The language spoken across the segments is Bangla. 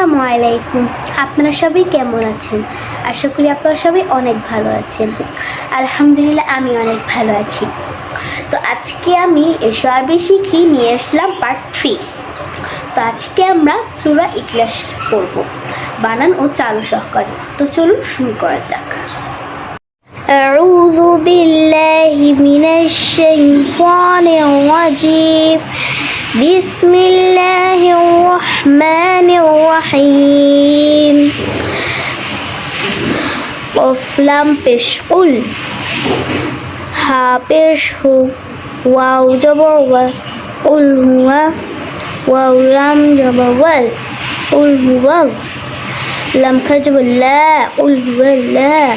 আসসালামু আলাইকুম আপনারা সবাই কেমন আছেন আশা করি আপনারা সবাই অনেক ভালো আছেন আলহামদুলিল্লাহ আমি অনেক ভালো আছি তো আজকে আমি এসো আরবি শিখি নিয়ে আসলাম পার্ট থ্রি তো আজকে আমরা সুরা ইকলাস পড়ব বানান ও চালু সহকারে তো চলুন শুরু করা যাক أعوذ بالله من الشيطان الرجيم بسم الله الرحمن الرحيم. قفلم بشقل ها هو. واو جبر قل هو. واو لم جبر قل هو. لم كجب لا. قل هو لا.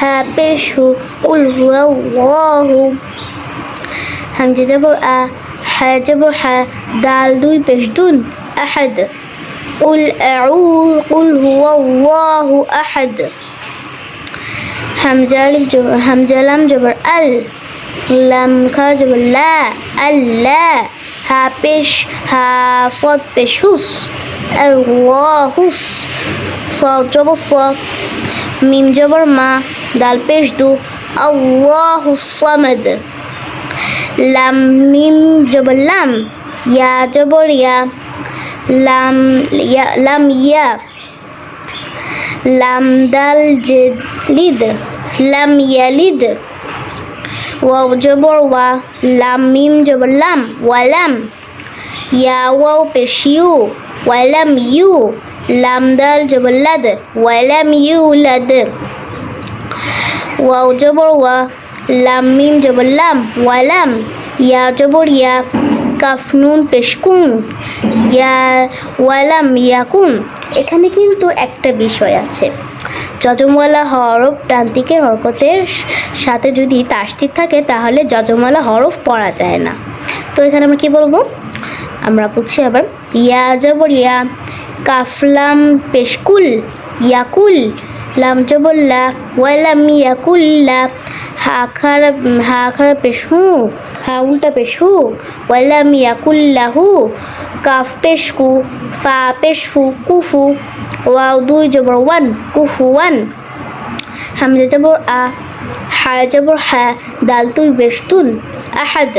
ها هو. قل هو. الله هم جبر حجبر دال دوی پشتون أحد. قل أعوذ قل هو الله أحد. همزة جبر همزة جبر ال. لم كا جبر. لا. ألا ها بش ها صاد بشوس. هس الله هس صاد جبر صاد. ميم جبر ما. دال بش دو. الله الصمد. لم ميم جبر لم يا جبر يا. লাম লাম ইয়া, লাম দাল লিদ লাম ইয়ালিদ, ওয়াও জবর ওয়া, লাম মিম জবর, লাম ওয়ালাম ইয়া ওয়াও পেশ ইউ ওয়ালাম ইউ, লাম দাল জবর লাদ ওয়ালাম ইউলাদ ওয়াও জবর ওয়া, লাম মিম জবর লাম ওয়ালাম ইয়া জবর ইয়া কাফ নুন পেশকুন। ইয়া ওয়ালাম ইয়াকুন। এখানে কিন্তু একটা বিষয় আছে। যজমওয়ালা হরফ প্রান্তিকের হরকতের সাথে যদি তাসতির থাকে, তাহলে যজমওয়ালা হরফ পড়া যায় না। তো এখানে আমরা কি বলব? আমরা বলছি আবার। ইয়া জবর ইয়া, কাফলাম পেশকুল, ইয়াকুল লাম জবল্লা ওয়ালাম ইয়াকুল্লা হা খারাপ হা খারাপ পেশু, হা উল্টা পেশু ওয়ালাম ইয়াকুল্লাহু কাফ পেশকু, ফা পেশফু, কুফু, ওয়াও দুই জবর ওয়ান, কুফু ওয়ান। হামজা জবর আ হা জবর হা, দাল তুই বেশতুন, আহাদ।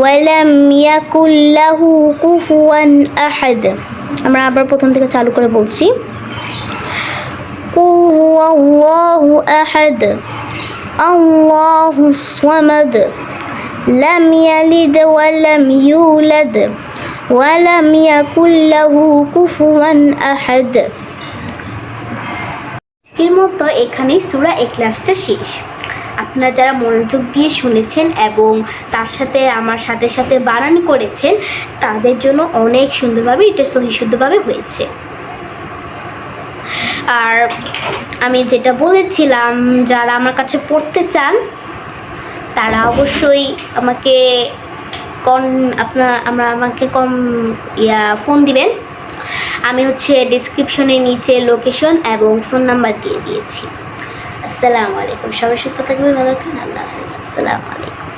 ওয়ালাম ইয়াকুল্লাহু কুফুয়ান আহাদ। আমরা আবার প্রথম থেকে চালু করে বলছি। هو الله أحد الله الصمد لم يلد ولم يولد ولم يكن له كفوا أحد এর মতো এখানেই সুরা এই ক্লাসটা শেষ আপনারা যারা মনোযোগ দিয়ে শুনেছেন এবং তার সাথে আমার সাথে সাথে বানান করেছেন তাদের জন্য অনেক সুন্দরভাবে এটা সহিশুদ্ধভাবে হয়েছে আর আমি যেটা বলেছিলাম, যারা আমার কাছে পড়তে চান, তারা অবশ্যই আমাকে কন, আপনার, আমরা আমাকে কম, ইয়া, ফোন দিবেন। আমি হচ্ছে ডিসক্রিপশনের নিচে লোকেশন এবং ফোন নাম্বার দিয়ে দিয়েছি। আসসালামু আলাইকুম। সবাই সুস্থ থাকবে ভালো থাকবেন। আল্লাহ হাফিজ। আসসালামু আলাইকুম।